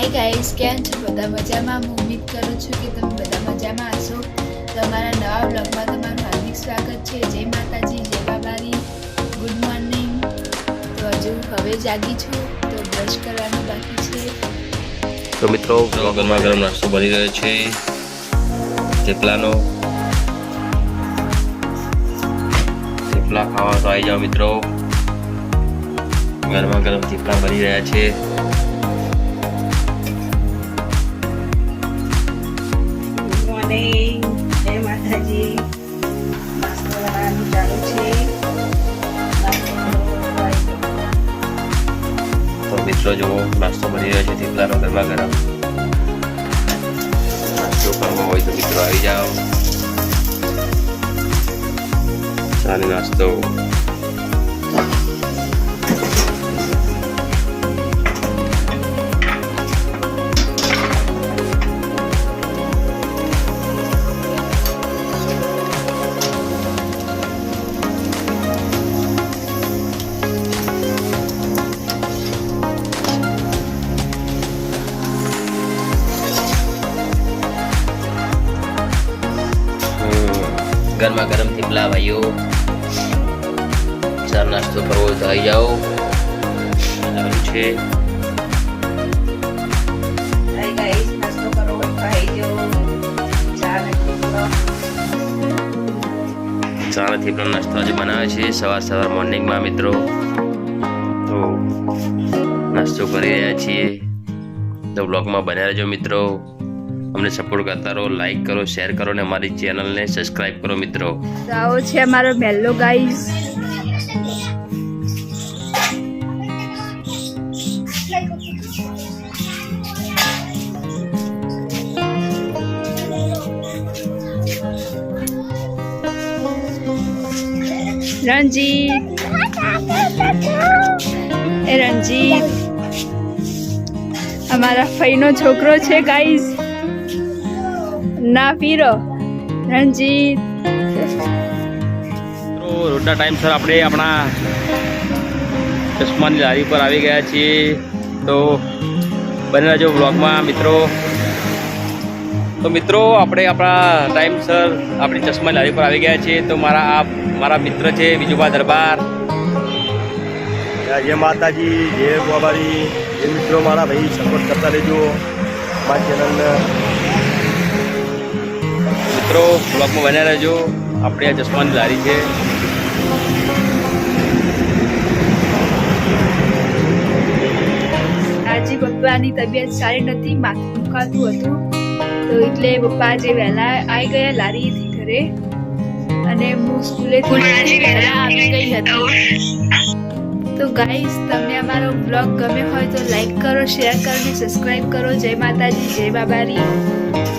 Hi guys કેમ છો? બધા મજામાં? હું ઉમ્મીદ કરું છું કે તમે બધા મજામાં હશો. તમારા નવા બ્લોગમાં તમારું હાર્દિક સ્વાગત છે. જય માતાજી જય બાબારી ગુડ મોર્નિંગ તો હજુ હવે જાગી છું? તો બ્રશ કરવાનું બાકી છે. તો મિત્રો ગરમા ગરમ નાસ્તો બની રહ્યો છે. થેપલાનો. થેપલા ખાવા તો આવી જાઓ મિત્રો. ગરમા ગરમ થેપલા બની રહ્યા છે. તો મિત્રો જુઓ નાસ્તો બની રહ્યો છે થેપલાનો ગરમા ગરમ નાસ્તો કરવો હોય તો મિત્રો આવી જાઓ નાસ્તો ગરમા ગરમ થેપલા ભાઈઓ. ચાર નાસ્તો કરવો હોય તો આવી જાઓ. છે. હાય થેપલા. નાસ્તો આજે બનાવે છે સવાર સવાર મોર્નિંગમાં મિત્રો. તો નાસ્તો કરી રહ્યા છીએ. તો બ્લોગમાં બન્યા રહેજો મિત્રો. અમને સપોર્ટ કરતા રહો લાઈક કરો શેર કરો ને અમારી ચેનલને સબસ્ક્રાઇબ કરો મિત્રો. આવો છે અમારો મેલ્લો ગાઈસ રણજીત એ રણજીત અમારા ફઈનો છોકરો છે ગાઈસ ના પીરો. રણજીત. રોડના ટાઈમસર આપણે આપણા ચશ્માની લારી પર આવી ગયા છીએ. તો બને રહેજો બ્લોગમાં મિત્રો. તો મિત્રો આપણે આપણા ટાઈમસર આપણી ચશ્માની લારી પર આવી ગયા છીએ. તો મારા આ મારા મિત્ર છે બીજુભા દરબાર. જય માતાજી જય ગોબારી. જે મિત્રો મારા ભાઈ સપોર્ટ કરતા રહેજો. મારી ચેનલને મિત્રો બ્લોગમાં બન્યા રહેજો. આપણે આ ચશ્માની લારી છે. આજે પપ્પાની તબિયત સારી નથી માથું દુખાતું હતું. તો એટલે પપ્પા આજે વહેલા આવી ગયા લારીથી ઘરે. અને હું સ્કૂલે વહેલા આવી ગઈ હતી. તો ગાઈસ તમને અમારો બ્લોગ ગમે હોય તો લાઈક કરો શેર કરો અને સબસ્ક્રાઈબ કરો. જય માતાજી જય બાબારી.